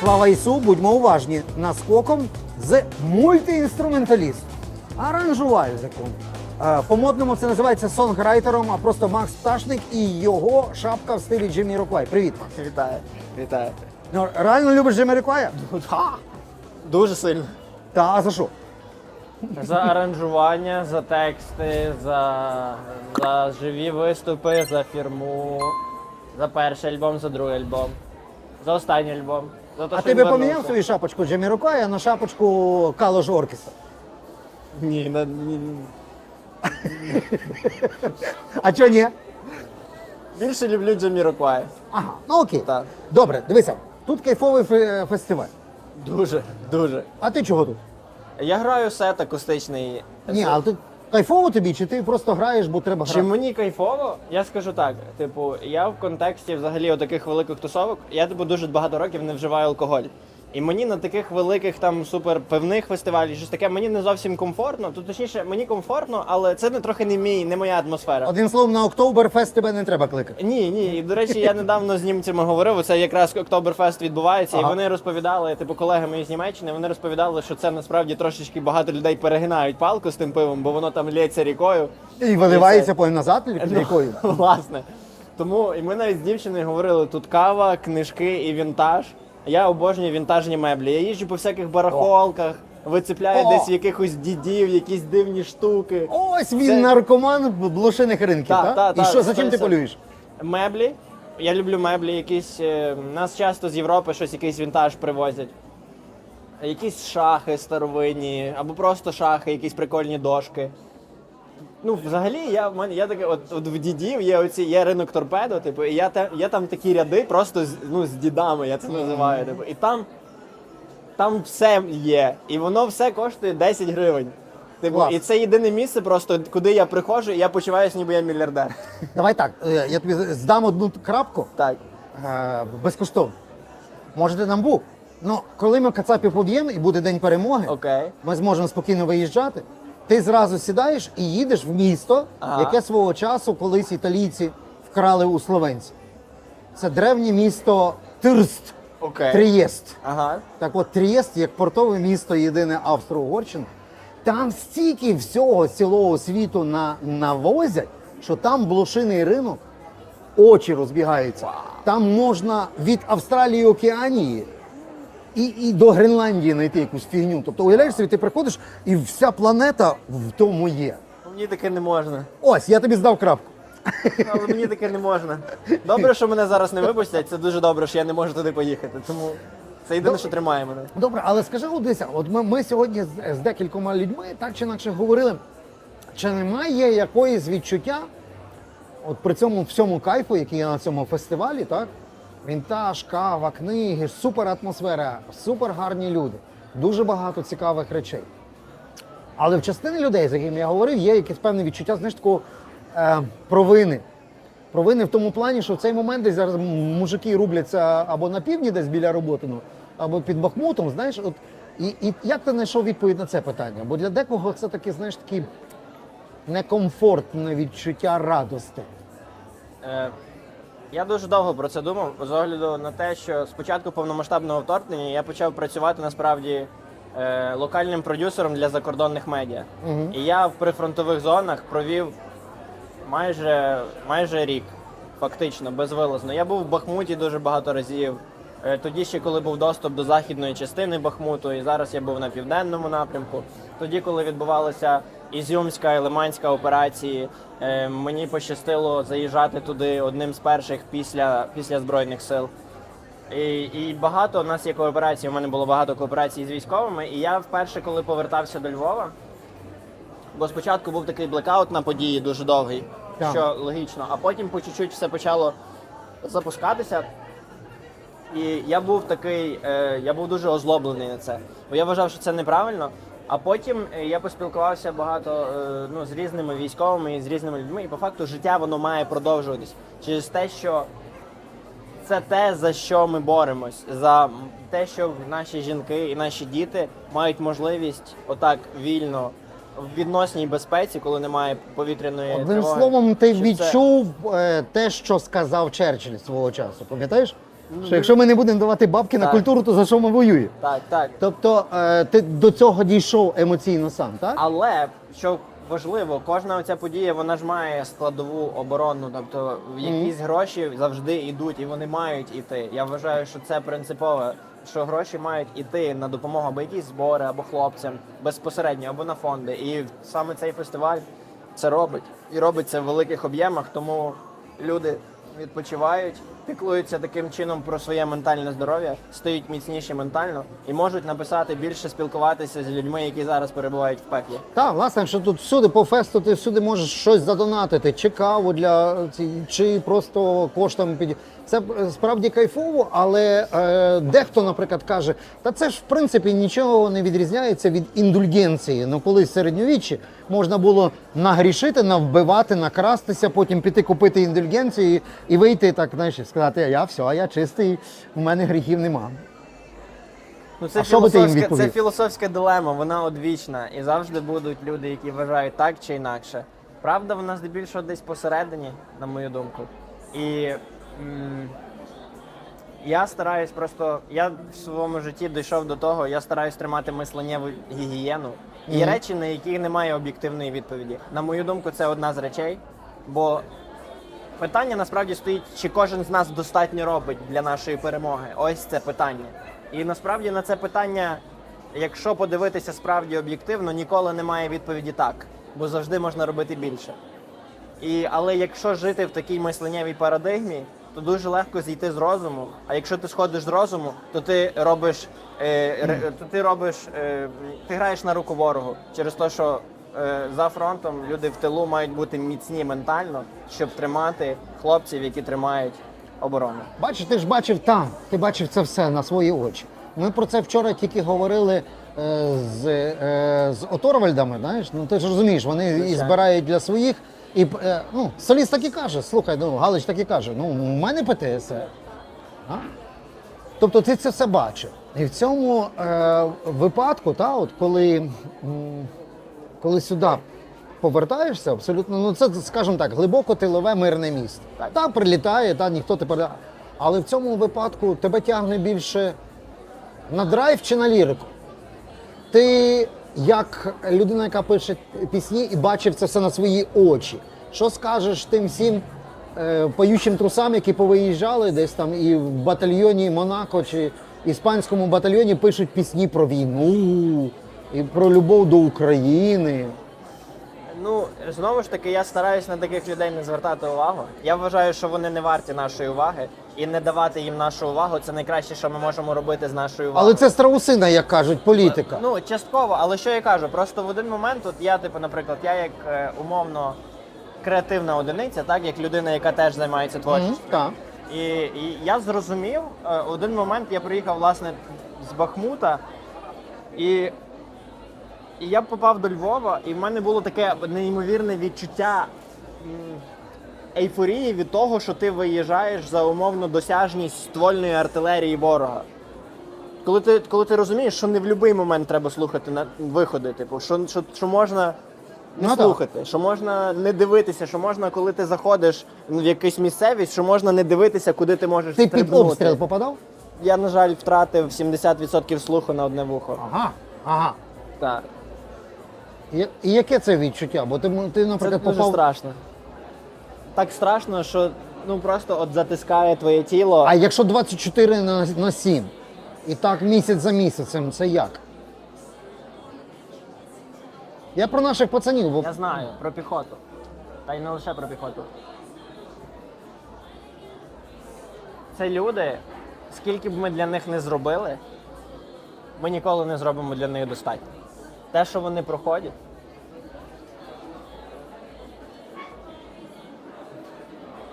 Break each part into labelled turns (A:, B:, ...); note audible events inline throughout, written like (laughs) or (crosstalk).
A: Слава Ісу, будьмо уважні. Наскоком з мультиінструменталіст. Аранжувальником. Е, По-модному це називається сонграйтером, а просто Макс Пташник і його шапка в стилі Джиммі Роквай. Привіт, Макс.
B: Вітаю, вітаю.
A: Ну, реально любиш Джиммі Роквая?
B: Дуже сильно.
A: Та, а за що?
C: За аранжування, за тексти, за, за живі виступи, за фірму, за перший альбом, за другий альбом, за останній альбом. За те,
A: А
C: що
A: ти
C: він
A: би поміняв
C: вернувся.
A: свою шапочку Джиммі Роквая на шапочку Калош Оркеса?
B: Ні, на, ні, ні.
A: А чого ні?
B: Більше люблю Джаміроквай.
A: Ага, ну окей.
B: Так.
A: Добре, дивися, тут кайфовий фе- фестиваль.
B: Дуже, дуже.
A: А ти чого тут?
B: Я граю сет акустичний.
A: Ні, але тут кайфово тобі, чи ти просто граєш, бо треба
C: Чи
A: грати?
C: мені кайфово? Я скажу так: типу, я в контексті взагалі таких великих тусовок, я типу дуже багато років не вживаю алкоголь. І мені на таких великих там супер певних фестивалях, щось таке, мені не зовсім комфортно. Тут точніше, мені комфортно, але це не трохи не мій, не моя атмосфера.
A: Одним словом, на Октоберфест тебе не треба кликати.
C: Ні, ні. І до речі, я недавно з німцями говорив. Це якраз Октоберфест відбувається,
A: Ага.
C: і вони розповідали, типу, колеги мої з Німеччини, вони розповідали, що це насправді трошечки багато людей перегинають палку з тим пивом, бо воно там лється рікою.
A: І виливається
C: це-
A: потім назад під рікою. (laughs)
C: Власне. Тому і ми навіть з дівчиною говорили: тут кава, книжки і вінтаж. Я обожнюю вінтажні меблі. Я їжджу по всяких барахолках, вицепляю
A: О!
C: десь якихось дідів, якісь дивні штуки.
A: Ось він
C: Це-
A: наркоман блошиних ринків,
C: Та,
A: так?
C: та,
A: І
C: та,
A: що, за чим ти полюєш?
C: Меблі. Я люблю меблі, якісь. е, Нас часто з Європи щось якийсь вінтаж привозять. Якісь шахи старовинні, або просто шахи, якісь прикольні дошки. Ну, взагалі, я в мене я таке, от, от в дідів є оці є ринок торпедо, типу, і я там є там такі ряди просто з, ну, з дідами, я це називаю. Типу, і там, там все є. І воно все коштує 10 гривень. Типу,
A: Клас.
C: і це єдине місце, просто куди я приходжу, і я почуваюся, ніби я мільярдер.
A: Давай так, е, я тобі здам одну крапку
C: Так.
A: е, безкоштовно. Можете нам був. Ну, коли ми кацапів поб'ємо і буде день перемоги,
C: Окей.
A: ми зможемо спокійно виїжджати. Ти зразу сідаєш і їдеш в місто,
C: Ага.
A: яке свого часу колись італійці вкрали у словенців. Це древнє місто Тирст,
C: Окей.
A: Трієст.
C: Ага.
A: Так от Трієст, як портове місто єдине Австро-Угорщини, там стільки всього цілого світу на, навозять, що там блошиний ринок, очі розбігаються. Там можна від Австралії і Океанії і, і до Гренландії знайти якусь фігню. Тобто, уявляєш собі, ти приходиш і вся планета в тому є.
C: Мені таке не можна.
A: Ось, я тобі здав крапку.
C: Але мені таке не можна. Добре, що мене зараз не випустять. Це дуже добре, що я не можу туди поїхати. Тому це єдине, що тримає мене.
A: Добре, але скажи, от дивися, от ми, ми сьогодні з, з декількома людьми так чи інакше говорили, чи немає якоїсь відчуття, от при цьому всьому кайфу, який є на цьому фестивалі, так? Вінтаж, кава, книги, супер атмосфера, супер гарні люди, дуже багато цікавих речей. Але в частини людей, з якими я говорив, є якесь певне відчуття, знаєш, такого е, провини. Провини в тому плані, що в цей момент десь зараз мужики рубляться або на півдні, десь біля роботи, ну, або під Бахмутом, знаєш, от, і, і як ти знайшов відповідь на це питання? Бо для декого це таке, знаєш, таке некомфортне відчуття радости.
C: Е, я дуже довго про це думав, з огляду на те, що спочатку повномасштабного вторгнення я почав працювати насправді е, локальним продюсером для закордонних медіа. І я в прифронтових зонах провів майже, майже рік, фактично, безвилазно. Я був в Бахмуті дуже багато разів. Е, Тоді ще коли був доступ до західної частини Бахмуту, і зараз я був на південному напрямку. Тоді, коли відбувалася Ізюмська і Лиманська операції, е, мені пощастило заїжджати туди одним з перших після, після Збройних сил. І, і багато у нас є кооперацій. У мене було багато кооперацій з військовими. І я вперше, коли повертався до Львова, бо спочатку був такий блекаут на події дуже довгий,
A: Так.
C: що логічно, а потім по чуть-чуть все почало запускатися. І я був такий, е, я був дуже озлоблений на це. Бо я вважав, що це неправильно. А потім е, я поспілкувався багато е, ну, з різними військовими і з різними людьми, і по факту життя воно має продовжуватись через те, що це те, за що ми боремось, за те, що наші жінки і наші діти мають можливість отак вільно в відносній безпеці, коли немає повітряної
A: Одним
C: тривоги,
A: словом, ти
C: це-
A: відчув е, те, що сказав Черчилль свого часу. Пам'ятаєш? Що якщо ми не будемо давати бабки на
C: Так.
A: культуру, то за що ми воюємо?
C: Так, так.
A: Тобто е, ти до цього дійшов емоційно сам, так?
C: Але що важливо, кожна ця подія вона ж має складову оборонну, тобто в якісь гроші завжди йдуть і вони мають іти. Я вважаю, що це принципово, що гроші мають іти на допомогу або якісь збори, або хлопцям безпосередньо, або на фонди. І саме цей фестиваль це робить. І робить це в великих об'ємах, тому люди відпочивають, піклуються таким чином про своє ментальне здоров'я, стають міцніші ментально і можуть написати більше спілкуватися з людьми, які зараз перебувають в пеклі.
A: Так, власне, що тут всюди по фесту ти всюди можеш щось задонатити, чи каву для чи просто коштом під. Це е, справді кайфово, але е, дехто, наприклад, каже, та це ж в принципі нічого не відрізняється від індульгенції. Ну колись в середньовіччі можна було нагрішити, навбивати, накрастися, потім піти купити індульгенцію і, і вийти так, знаєш, і сказати, я все, я чистий, у мене гріхів нема.
C: Ну, це,
A: А що би ти їм
C: філософська, це філософська дилема, вона одвічна. І завжди будуть люди, які вважають так чи інакше. Правда, вона здебільшого десь посередині, на мою думку. І я стараюсь просто. Я в своєму житті дійшов до того, я стараюсь тримати мисленнєву гігієну. І
A: Мгм.
C: речі, на які немає об'єктивної відповіді. На мою думку, це одна з речей. Бо Питання насправді стоїть, чи кожен з нас достатньо робить для нашої перемоги. Ось це питання. І насправді на це питання, якщо подивитися справді об'єктивно, ніколи немає відповіді так, бо завжди можна робити більше. І, але якщо жити в такій мисленнєвій парадигмі, то дуже легко зійти з розуму. А якщо ти сходиш з розуму, то ти робиш, е, ре- то ти робиш, е, ти граєш на руку ворогу через те, що е, за фронтом люди в тилу мають бути міцні ментально, щоб тримати хлопців, які тримають оборону.
A: Бачиш, ти ж бачив там, ти бачив це все на свої очі. Ми про це вчора тільки говорили е, з, е, з Оторвальдами, знаєш, ну ти ж розумієш, вони і
C: Звичайно.
A: збирають для своїх. І е, ну, соліст так і каже, слухай, ну Галич так і каже, ну у мене ПТСР. А? Тобто ти це все бачив. І в цьому е, випадку, та, от коли, коли сюди повертаєшся, абсолютно, ну це, скажімо так, глибоко тилове мирне місто. Та прилітає, та ніхто тепер. Але в цьому випадку тебе тягне більше на драйв чи на лірику. Ти як людина, яка пише пісні і бачив це все на свої очі. Що скажеш тим всім е, поючим трусам, які повиїжджали десь там і в батальйоні Монако чи іспанському батальйоні пишуть пісні про війну і про любов до України.
C: Ну знову ж таки, я стараюсь на таких людей не звертати увагу. Я вважаю, що вони не варті нашої уваги, і не давати їм нашу увагу це найкраще, що ми можемо робити з нашою увагою.
A: Але це страусина, як кажуть, політика.
C: Ну, частково, але що я кажу? Просто в один момент, от я, типу, наприклад, я як е, умовно креативна одиниця, так, як людина, яка теж займається
A: Мгм,
C: творчістю.
A: так.
C: І, і я зрозумів, е, в один момент я приїхав власне з Бахмута, і, і я попав до Львова, і в мене було таке неймовірне відчуття м, ейфорії від того, що ти виїжджаєш за умовно досяжність ствольної артилерії ворога. Коли ти, коли ти розумієш, що не в будь-який момент треба слухати на виходи, типу, що, що, що можна не
A: Ну, так.
C: слухати, що можна не дивитися, що можна, коли ти заходиш в якусь місцевість, що можна не дивитися, куди ти можеш
A: Ти під обстріл попадав?
C: Я, на жаль, втратив 70% слуху на одне вухо.
A: Ага. Ага.
C: Так.
A: І, і яке це відчуття? Бо ти, ти
C: Це дуже
A: попав.
C: страшно. Так страшно, що ну просто от затискає твоє тіло.
A: А якщо 24 на, на 7, і так місяць за місяцем, це як? Я про наших пацанів, бо
C: Я знаю про піхоту. Та й не лише про піхоту. Це люди, скільки б ми для них не зробили, ми ніколи не зробимо для них достатньо. Те, що вони проходять.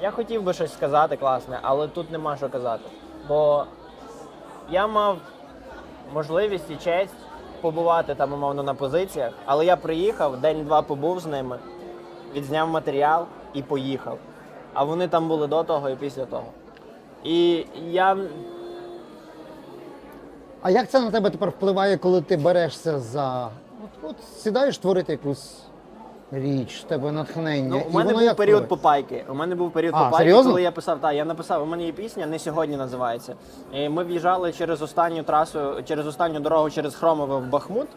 C: Я хотів би щось сказати класне, але тут нема що казати. Бо я мав можливість і честь побувати там, умовно, на позиціях, але я приїхав, день-два побув з ними, відзняв матеріал і поїхав. А вони там були до того і після того. І я
A: А як це на тебе тепер впливає, коли ти берешся за. От, от сідаєш творити якусь річ, в тебе натхнення.
C: Ну,
A: І
C: у мене
A: воно
C: був
A: як
C: період
A: впливає?
C: попайки. У мене був період
A: А,
C: попайки,
A: серйозно?
C: коли я писав, так, я написав, у мене є пісня, не сьогодні називається. І ми в'їжджали через останню трасу, через останню дорогу через Хромове в Бахмут.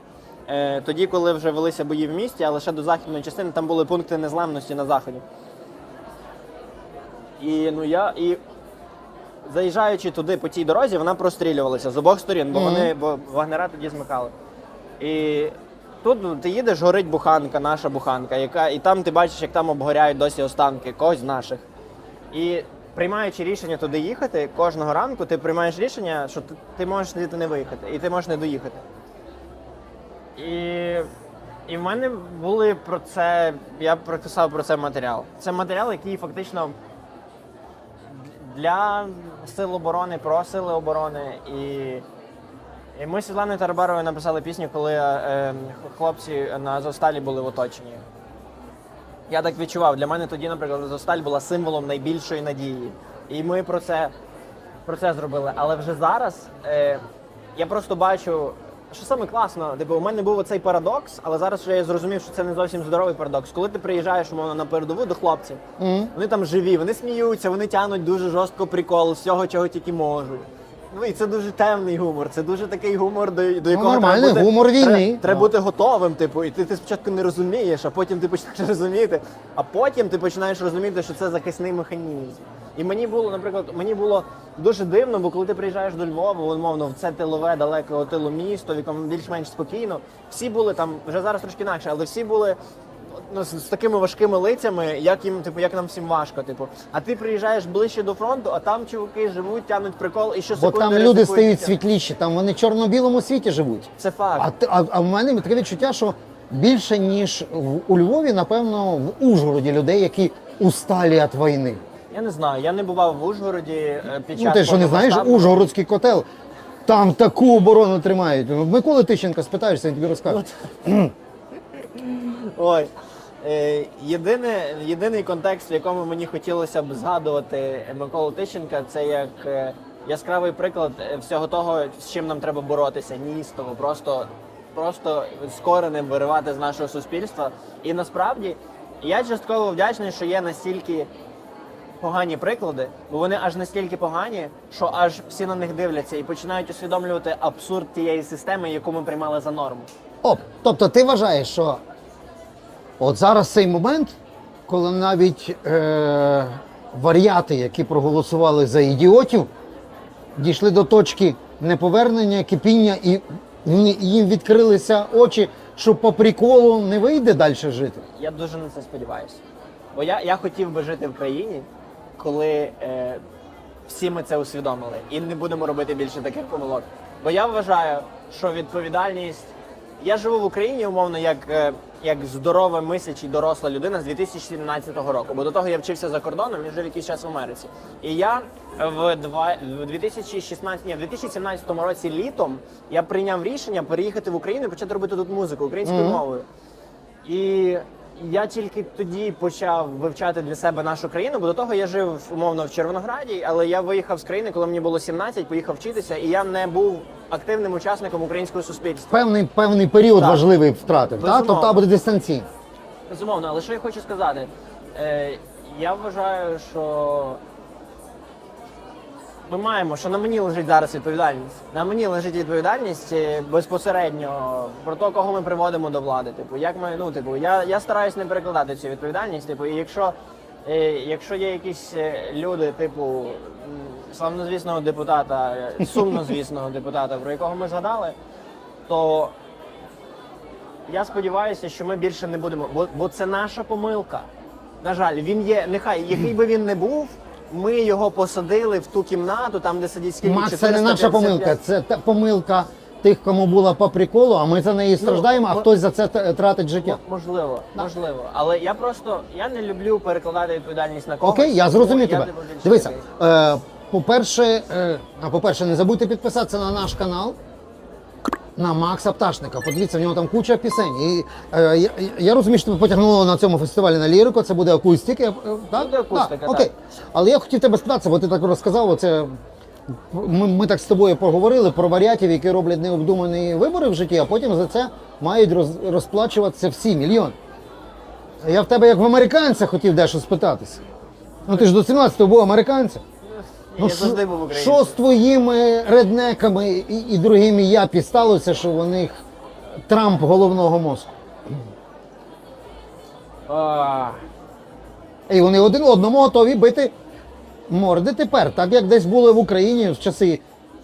C: Е, тоді, коли вже велися бої в місті, але ще до західної частини там були пункти незламності на заході. І ну я і заїжджаючи туди по тій дорозі, вона прострілювалася з обох сторін, бо вони бо вагнера тоді змикали. І тут ну, ти їдеш, горить буханка, наша буханка, яка, і там ти бачиш, як там обгоряють досі останки когось з наших. І приймаючи рішення туди їхати, кожного ранку ти приймаєш рішення, що ти, ти можеш звідти не виїхати, і ти можеш не доїхати. І, і в мене були про це. Я прописав про це матеріал. Це матеріал, який фактично для сил оборони, про сили оборони. І, і ми з Світланою Тарабаровою написали пісню, коли е, хлопці на Азовсталі були в оточенні. Я так відчував. Для мене тоді, наприклад, Азовсталь була символом найбільшої надії. І ми про це, про це зробили. Але вже зараз е, я просто бачу, що саме класно, типу, у мене був оцей парадокс, але зараз вже я зрозумів, що це не зовсім здоровий парадокс. Коли ти приїжджаєш умовно на передову до хлопців,
A: Мгм.
C: вони там живі, вони сміються, вони тягнуть дуже жорстко прикол з всього, чого тільки можуть. Ну і це дуже темний гумор. Це дуже такий гумор, до, до якого
A: Ну, нормальний
C: треба бути,
A: гумор війни.
C: Треба, треба
A: Ну.
C: бути готовим. Типу, і ти, ти спочатку не розумієш, а потім ти починаєш (laughs) розуміти, а потім ти починаєш розуміти, що це захисний механізм. І мені було, наприклад, мені було дуже дивно, бо коли ти приїжджаєш до Львова, умовно, в це тилове, далеке тилу місто, в якому більш-менш спокійно, всі були там вже зараз трошки інакше, але всі були ну, з, з такими важкими лицями, як їм, типу, як нам всім важко. Типу, а ти приїжджаєш ближче до фронту, а там чуваки живуть, тягнуть прикол, і що
A: Бо там люди стають світліші, там вони в чорно-білому світі живуть.
C: Це факт.
A: А, ти- а, а в мене таке відчуття, що більше, ніж в, у Львові, напевно, в Ужгороді людей, які усталі від війни.
C: Я не знаю, я не бував в Ужгороді е, під час
A: Ну ти що не знаєш,
C: повномасштабного-
A: Ужгородський котел. Там таку оборону тримають. Миколи Тищенка спитаєшся, він тобі розкаже.
C: Ой. Е, єдине, єдиний контекст, в якому мені хотілося б згадувати Миколу Тищенка, це як е, яскравий приклад е, всього того, з чим нам треба боротися, ністово, просто, просто з коренем виривати з нашого суспільства. І насправді я частково вдячний, що є настільки погані приклади, бо вони аж настільки погані, що аж всі на них дивляться і починають усвідомлювати абсурд тієї системи, яку ми приймали за норму.
A: Оп, тобто ти вважаєш, що от зараз цей момент, коли навіть е, варіати, які проголосували за ідіотів, дійшли до точки неповернення, кипіння, і їм відкрилися очі, що по приколу не вийде далі жити.
C: Я дуже на це сподіваюся. Бо я, я хотів би жити в країні, коли е, всі ми це усвідомили і не будемо робити більше таких помилок. Бо я вважаю, що відповідальність. Я живу в Україні, умовно, як, е, як здорова мислячий і доросла людина з 2017 року. Бо до того я вчився за кордоном і жив якийсь час в Америці. І я в, два, в 2016, ні, в 2017 році літом я прийняв рішення переїхати в Україну і почати робити тут музику українською мовою. І я тільки тоді почав вивчати для себе нашу країну, бо до того я жив умовно в Червонограді, але я виїхав з країни, коли мені було 17, поїхав вчитися, і я не був активним учасником українського суспільства.
A: Певний, певний період
C: Так.
A: важливий втратив, так?
C: Безумовно.
A: тобто буде дистанційно.
C: Безумовно, але що я хочу сказати? Е, я вважаю, що ми маємо, що на мені лежить зараз відповідальність. На мені лежить відповідальність е, безпосередньо про те, кого ми приводимо до влади. Типу, як ми, ну, типу, я, я стараюсь не перекладати цю відповідальність. Типу, і якщо, е, якщо є якісь е, люди, типу, славнозвісного депутата, сумнозвісного депутата, про якого ми згадали, то я сподіваюся, що ми більше не будемо, бо, бо це наша помилка. На жаль, він є, нехай, який би він не був, ми його посадили в ту кімнату, там, де сидить скільки
A: Макс, це не наша помилка, це та помилка тих, кому була по приколу, а ми за неї страждаємо, а
C: мо-
A: хтось за це т- тратить життя.
C: М- Можливо, можливо. Але я просто я не люблю перекладати відповідальність на когось.
A: Окей, я зрозумів
C: я
A: тебе.
C: типу більше
A: Дивися,
C: такий.
A: е, по-перше, е, а по-перше, не забудьте підписатися на наш канал. На Макса Пташника. Подивіться, в нього там куча пісень. І, е, я, я розумію, що тебе потягнуло на цьому фестивалі на лірику, це буде акустика. е, Так?
C: Буде акустика,
A: Так, Окей. Але я хотів тебе спитатися, бо ти так розказав, оце. Ми, ми так з тобою поговорили про варіатів, які роблять необдумані вибори в житті, а потім за це мають роз, розплачуватися всі мільйони. Я в тебе як в американця хотів дещо спитатися. Ну ти ж до 17-го був американцем.
C: Я
A: що-
C: завжди був українцем.
A: Що з твоїми реднеками і, і другими япі сталося, що у них Трамп головного мозку?
C: А,
A: І вони один одному готові бити морди тепер, так як десь були в Україні в часи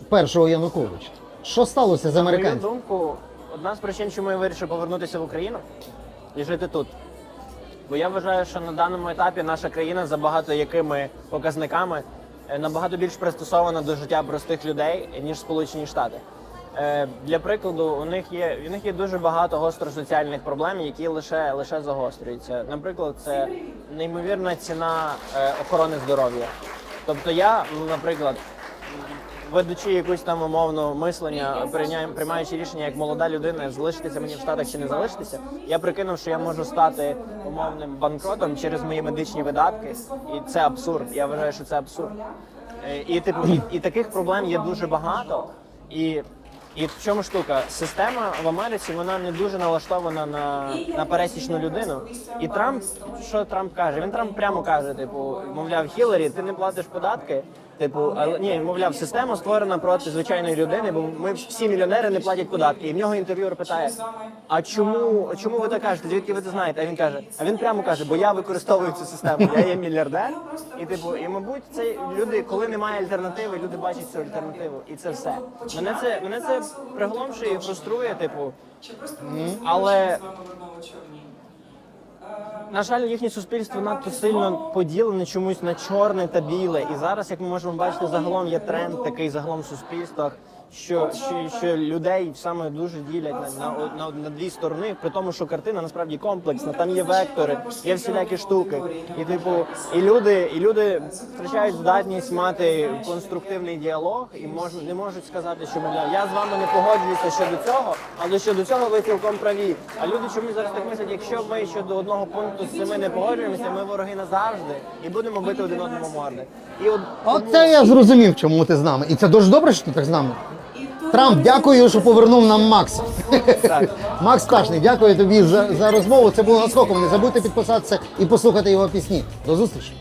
A: першого Януковича. Що сталося з
C: На мою
A: американцями?
C: думку, одна з причин, чому я вирішив повернутися в Україну і жити тут. Бо я вважаю, що на даному етапі наша країна за багато якими показниками набагато більш пристосована до життя простих людей, ніж Сполучені Штати. Е, Для прикладу, у них є у них є дуже багато гостросоціальних проблем, які лише лише загострюються. Наприклад, це неймовірна ціна е, охорони здоров'я. Тобто, я, наприклад, ведучи якусь там умовно мислення, прийня- приймаючи рішення як молода людина, залишитися мені в штатах чи не залишитися, я прикинув, що я можу стати умовним банкротом через мої медичні видатки, і це абсурд. Я вважаю, що це абсурд. Е, І типу, і, і таких проблем є дуже багато. І, і в чому штука? Система в Америці вона не дуже налаштована на, на пересічну людину. І Трамп, що Трамп каже? Він Трамп прямо каже: типу, мовляв, Хіларі, ти не платиш податки. Типу, але ні, мовляв, система створена проти звичайної людини, бо ми всі мільйонери не платять податки. І в нього інтерв'юер питає: А чому, чому ви так кажете? Звідки ви це знаєте? А він каже, а він прямо каже, бо я використовую цю систему. Я є мільярдер. І типу, і мабуть, це люди, коли немає альтернативи, люди бачать цю альтернативу, і це все. Мене це мене це приголомшує і фруструє, типу. Але на жаль, їхнє суспільство надто сильно поділене чомусь на чорне та біле. І зараз, як ми можемо бачити, загалом є тренд такий загалом в суспільствах, що, що, що людей саме дуже ділять на, на, на, на дві сторони, при тому, що картина насправді комплексна, там є вектори, є всілякі штуки. І типу, і люди, і люди втрачають здатність мати конструктивний діалог і можуть не можуть сказати, що мовляв, я з вами не погоджуюся щодо цього, але щодо цього ви цілком праві. А люди чомусь зараз так мислять, якщо ми щодо одного пункту з цими не погоджуємося, ми вороги назавжди і будемо бити один одному морди. І от
A: Оце я зрозумів, чому ти з нами. І це дуже добре, що ти так з нами. Трамп, дякую, що повернув нам Макса. (laughs) Макс Пташний, дякую тобі за, за розмову. Це було наскоком. Не забудьте підписатися і послухати його пісні. До зустрічі.